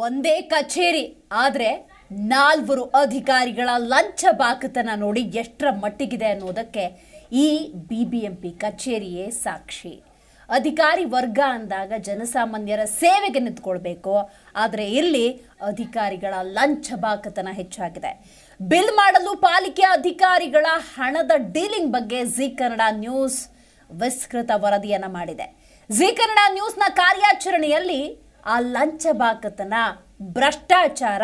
ಒಂದೇ ಕಚೇರಿ, ಆದರೆ ನಾಲ್ವರು ಅಧಿಕಾರಿಗಳ ಲಂಚ ಬಾಕತನ ನೋಡಿ ಎಷ್ಟರ ಮಟ್ಟಿಗಿದೆ ಅನ್ನೋದಕ್ಕೆ ಈ ಬಿ ಬಿ ಎಂ ಪಿ ಕಚೇರಿಯೇ ಸಾಕ್ಷಿ. ಅಧಿಕಾರಿ ವರ್ಗ ಅಂದಾಗ ಜನಸಾಮಾನ್ಯರ ಸೇವೆಗೆ ನಿಂತ್ಕೊಳ್ಬೇಕು, ಆದರೆ ಇಲ್ಲಿ ಅಧಿಕಾರಿಗಳ ಲಂಚ ಬಾಕತನ ಹೆಚ್ಚಾಗಿದೆ. ಬಿಲ್ ಮಾಡಲು ಪಾಲಿಕೆ ಅಧಿಕಾರಿಗಳ ಹಣದ ಡೀಲಿಂಗ್ ಬಗ್ಗೆ ಜಿ ಕನ್ನಡ ನ್ಯೂಸ್ ವಿಸ್ತೃತ ವರದಿಯನ್ನು ಮಾಡಿದೆ. ಜಿ ಕನ್ನಡ ನ್ಯೂಸ್ನ ಕಾರ್ಯಾಚರಣೆಯಲ್ಲಿ ಆ ಲಂಚ ಬಾಕತನ ಭ್ರಷ್ಟಾಚಾರ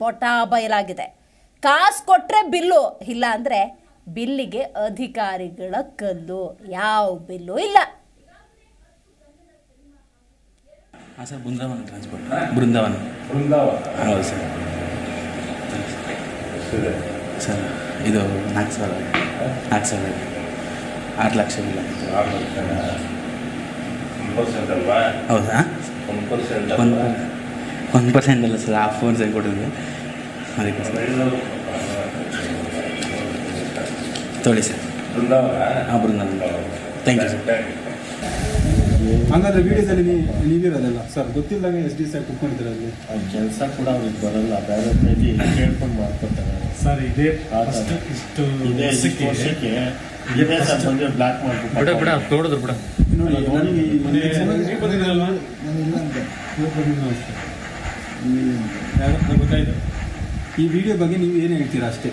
ಬೊಟಾ ಬಯಲಾಗಿದೆ ಕಾಸು ಕೊಟ್ಟರೆ ಬಿಲ್ಲು ಇಲ್ಲ ಅಂದರೆ ಬಿಲ್ಲಿಗೆ ಅಧಿಕಾರಿಗಳ ಕಲ್ಲು. ಯಾವ ಬಿಲ್ಲು ಇಲ್ಲ. ಹಾಂ ಸರ್ ಬೃಂದಾವನ ಟ್ರಾನ್ಸ್ಪೋರ್ಟ್ ಬೃಂದಾವನ ಬೃಂದಾವನ. ಹೌದು ಸರ್. ಸರ್ ಇದು ನಾಲ್ಕು ಸಾವಿರ. ನಾಲ್ಕು ಸಾವಿರ ಆರು ಲಕ್ಷ ಇಲ್ಲ ಹೌದಾ? ಒಂದು ಒಂದು ಪರ್ಸೆಂಟ್ ಅಲ್ಲ ಸರ್ ಹಾಫ್ ಪರ್ಸೆಂಟ್ ಕೊಟ್ಟಿದ್ದೆ ಅದಕ್ಕೆ ಸರ್ ತೊಳಿ ಸರ್ ಹಾಂ ಬೃಂದಾವನ ಥ್ಯಾಂಕ್ ಯು ಸರ್ ಹಂಗಾದ್ರೆ ವಿಡಿಯೋದಲ್ಲಿ ನೀವು ನೀವಿರೋದಲ್ಲ ಸರ್ ಗೊತ್ತಿಲ್ಲದಂಗೆ ಎಸ್ ಡಿ ಸರ್ ಕುತ್ಕೊಂಡಿದ್ದೀರ ಅಲ್ಲಿ ಕೆಲಸ ಕೂಡ ಅವ್ರಿಗೆ ಬರಲ್ಲ ಬೇರೆ ಕೇಳ್ಕೊಂಡು ಮಾಡ್ಕೊತಾರೆ ಸರ್ ಇದೇ ಫಸ್ಟ್ ಇಷ್ಟು ಇದೇ ಇಷ್ಟು ವರ್ಷಕ್ಕೆ ಬಿಡ ಬಿಡ ನೋಡಿದ್ರು ಬಿಡ. ಈ ವಿಡಿಯೋ ಬಗ್ಗೆ ನೀವು ಏನು ಹೇಳ್ತೀರಾ ಅಷ್ಟೇ?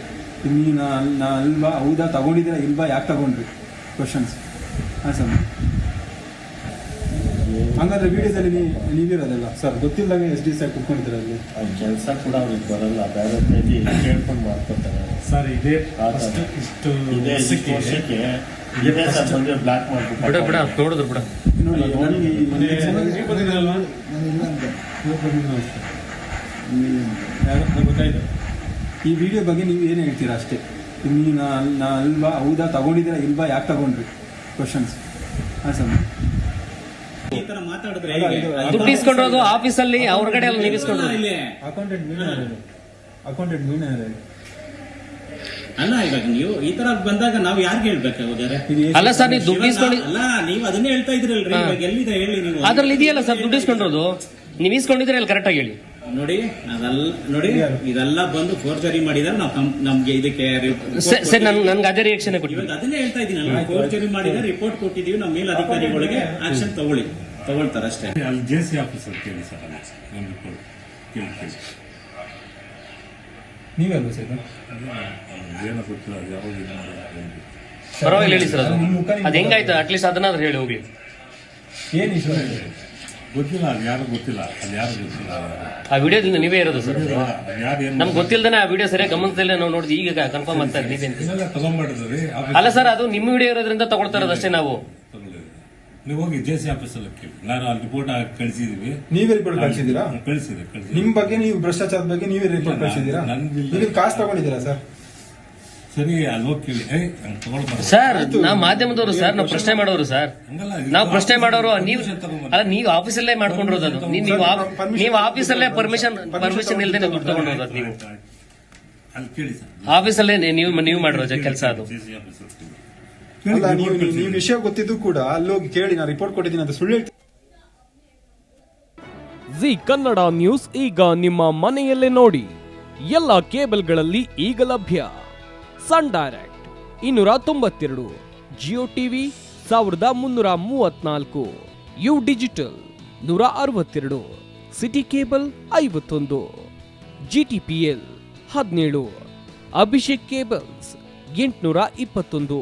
ನೀವು ನಾ ಅಲ್ವಾ ಹೌದಾ? ತಗೊಂಡಿದ್ದೀರಾ? ಇಲ್ವಾ? ಯಾಕೆ ತಗೊಂಡ್ರಿ? ಕ್ವಶನ್ಸ್ ಹಾಂ ಸರ್ ಹಂಗಾದ್ರೆ ವಿಡಿಯೋದಲ್ಲಿ ನೀವು ನೀವಿರೋದಲ್ಲ? ಸರ್ ಗೊತ್ತಿಲ್ಲದಾಗ ಎಸ್ ಡಿ ಸರ್ ಕುತ್ಕೊಂಡಿದ್ದೀರ ಅಲ್ಲಿ ಕೆಲಸ ಕೂಡ ಅವ್ರಿಗೆ ಬರಲ್ಲ. ಬೇರೆ ಕೇಳ್ಕೊಂಡು ಮಾಡ್ಕೊತಾರೆ ಸರ್ ಇದೇ. ಫಸ್ಟ್ ಇಷ್ಟು ಇದೇ ವರ್ಷಕ್ಕೆ ವರ್ಷಕ್ಕೆ ಇದೇ ಸರ್ ಬಂದ್ರೆ ಬ್ಲಾಕ್ ಮಾಡ್ಬಿಟ್ಟು ಬಿಡ ಬಿಡ ನೋಡಿದ್ರು ಬಿಡ. ನೋಡಿ ಅಲ್ಲ, ನೋಡಿ, ನನಗೆ ಈ ಗೊತ್ತಾಯ್ತು ವಿಡಿಯೋ ಬಗ್ಗೆ ನೀವು ಏನು ಹೇಳ್ತೀರಾ ಅಷ್ಟೇ? ನೀವು ನಾ ಅಲ್ವಾ ಹೌದಾ ತಗೊಂಡಿದ್ದೀರಾ ಇಲ್ವಾ? ಯಾಕೆ ತಗೊಂಡ್ರಿ? ಕ್ವಶನ್ಸ್ ಹಾಂ ಸರ್. ಈ ತರ ಮಾತಾಡಿದ್ರೆ ಹೇಗೆ? ಆಫೀಸಲ್ಲಿ ಹೊರಗಡೆ ಅಲ್ಲಿ ನೀವು ಇಸ್ಕೊಂಡ್ರು ಇಲ್ಲಿ ಅಕೌಂಟೆಂಟ್ ಮೀನಾ ಅಕೌಂಟೆಂಟ್ ಮೀನಾ ಅಲ್ಲ ಇವಾಗ ನೀವು ಈ ತರ ಬಂದಾಗ ನಾವು ಯಾರಿಗೆ ಹೇಳ್ಬೇಕು ಹೋದರೆ ಅಲ್ಲ ಸರ್ ನೀವು ದುಡ್ಡು ಅಲ್ಲ ನೀವು ಅದನ್ನೇ ಹೇಳ್ತಾ ಇದ್ರಲ್ರಿ ಇವಾಗ ಎಲ್ಲಿದೆ ಹೇಳಿ ನೀವು? ಅದ್ರಲ್ಲಿ ಇದೆಯಲ್ಲ ಸರ್ ದುಡ್ಡು ಇಸ್ಕೊಂಡಿರೋದು? ನೀವು ಇಸ್ಕೊಂಡಿದ್ರೆ ಅಲ್ಲಿ ಕರೆಕ್ಟ್ ಆಗಿ ಹೇಳಿ. ನೋಡಿ ಅದೆಲ್ಲ ನೋಡಿ ಇದೆಲ್ಲ ಬಂದು ಫೋರ್ಜರಿ ಮಾಡಿದ್ರೆ ನಾವು ನಮ್ಗೆ ಇದಕ್ಕೆ ಸರ್ ಸರ್ ನನ್ ಕೊಟ್ಟಿದ್ದೀವಿ. ನನ್ಗೆ ಅದೇ ರಿಯಾಕ್ಷನ್ ಕೊಟ್ಟಿ ಇವಾಗ ಅದನ್ನೇ ಹೇಳ್ತಾ ಇದೀನಲ್ಲ ಫೋರ್ಜರಿ ಮಾಡಿದ್ರೆ ರಿಪೋರ್ಟ್ ಕೊಟ್ಟಿದೀವಿ ನಮ್ಮ ಮೇಲಧಿಕಾರಿಗಳಿಗೆ ಆಕ್ಷನ್ ತಗೊಳ್ಳಿ ತಗೊಳ್ತಾರೆ ಅಷ್ಟೇ ಅಲ್ಲಿ ಜೆ ಸಿ ಆಫೀಸರ್ ಕೇಳಿ ಸರ್ ಅಲ್ಲಿ ನಮ್ಮ report. ಕೇಳಿ. ನೀವಲ್ವ ಸರ್ ಏನೋ ಗೊತ್ತಿಲ್ಲ ಅದು ಯಾವಾಗ ಇದು ಮಾಡೋದು ಪರವಾಗಿಲ್ಲ ಹೇಳಿ ಸರ್ ಅದು. ಅದು ಹೆಂಗಾಯ್ತು? ಅಟ್ಲೀಸ್ಟ್ ಅದನ್ನಾದ್ರೂ ಹೇಳಿ ಹೋಗ್ಲಿ ಏನು ಇಶ್ಯೂ ಗೊತ್ತಿಲ್ಲ ಅದು ಯಾರು ಗೊತ್ತಿಲ್ಲ ಅದು ಯಾರು ಗೊತ್ತಿಲ್ಲ? ಆ ವಿಡಿಯೋದಿಂದ ನೀವೇ ಇರೋದು ಸರ್? ಅದು ಯಾರು ಏನು ನಮ್ಗೆ ಗೊತ್ತಿಲ್ದೇನೆ ಆ ವಿಡಿಯೋ ಸರಿಯಾಗಿ ಗಮನದಲ್ಲೇ ನಾವು ನೋಡಿದ್ವಿ ಈಗ ಕನ್ಫರ್ಮ್ ಆಗ್ತಾ ಇದ್ದೀವಿ ನೀವೇನು ಇದೆಲ್ಲ ತಗೊಂಡ್ಬಿಟ್ಟಿದ್ರಿ ಅಲ್ಲ ಸರ್ ಅದು ನಿಮ್ಮ ವಿಡಿಯೋ ಇರೋದ್ರಿಂದ ತಗೊಳ್ತಾ ಇರೋದು ಅಷ್ಟೇ ನಾವು. ನೀವು ಹೋಗಿ ಜೆ ಸಿ ಆಫೀಸಲ್ಲಿ ಕೇಳಿ. ನಾನು ಅಲ್ಲಿ ರಿಪೋರ್ಟ್ ಕಳಿಸಿದೀವಿ. ನೀವೇ ರಿಪೋರ್ಟ್ ಕಳಿಸಿದ್ದೀರಾ? ಕಳಿಸಿದೆ ಕಳಿಸಿದೆ. ನಿಮ್ ಬಗ್ಗೆ ನೀವು ಭ್ರಷ್ಟಾಚಾರದ ಬಗ್ಗೆ ನೀವೇ ರಿಪೋರ್ಟ್ ಕಳಿಸಿದ್ದೀರಾ? ನೀವು ಕಾಸು ತಗೊಂಡಿದ್ದೀರಾ ಸರ್? ಸರಿ ಅಲ್ಲಿ ಹೋಗಿ ಕೇಳಿ. ಏಯ್ ಹಂಗೆ ತಗೊಳ್ಬಾರ್ದು. ಸರ್ ನಾವು ಮಾಧ್ಯಮದವರು ಸರ್ ನಾವು ಪ್ರಶ್ನೆ ಮಾಡೋರು ಸರ್. ಹಂಗಲ್ಲ ನಾವು ಪ್ರಶ್ನೆ ಮಾಡೋರು ನೀವು ಅಲ್ಲ ನೀವು ಆಫೀಸಲ್ಲೇ ಮಾಡ್ಕೊಂಡಿರೋದು ಅದು. ನೀವು ನೀವು ಆಫೀಸ್ ನೀವು ಆಫೀಸಲ್ಲೇ ಪರ್ಮಿಷನ್ ಪರ್ಮಿಷನ್ ಇಲ್ಲದೆ ದುಡ್ಡು ತಗೊಂಡಿರೋದು ಅದು ನೀವು. ಅಲ್ಲಿ ಕೇಳಿ ಸರ್. ಆಫೀಸಲ್ಲೇ ನೀವು ನೀವು ಮಾಡಿರೋ ಕೆಲಸ ಅದು. ಜೆ ಸಿ ಆಫೀಸರ್ ಕೇಳಿ. ಅಲ್ಲ ನೀವು ವಿಷಯ ಗೊತ್ತಿದ್ದು ಕೂಡ ಅಲ್ಲೋಗಿ ಕೇಳಿ ನಾನು ರಿಪೋರ್ಟ್ ಕೊಟ್ಟಿದ್ದೀನಿ ಅಂತ ಸುಳ್ಳು ಹೇಳ್ತೀನಿ. ಜಿ ಕನ್ನಡ ನ್ಯೂಸ್ ಈಗ ನಿಮ್ಮ ಮನೆಯಲ್ಲೇ ನೋಡಿ. ಎಲ್ಲ ಕೇಬಲ್ಗಳಲ್ಲಿ ಈಗ ಲಭ್ಯ. ಸನ್ ಡೈರೆಕ್ಟ್ ಇನ್ನೂರ ತೊಂಬತ್ತೆರಡು. ಜಿಯೋ ಟಿವಿ ಸಾವಿರದ ಮುನ್ನೂರ ಮೂವತ್ನಾಲ್ಕು. ಯು ಡಿಜಿಟಲ್ ನೂರ ಅರವತ್ತೆರಡು. ಸಿಟಿ ಕೇಬಲ್ ಐವತ್ತೊಂದು. ಜಿ ಟಿ ಪಿ ಎಲ್ ಹದಿನೇಳು. ಅಭಿಷೇಕ್ ಕೇಬಲ್ಸ್ ಎಂಟುನೂರ ಇಪ್ಪತ್ತೊಂದು.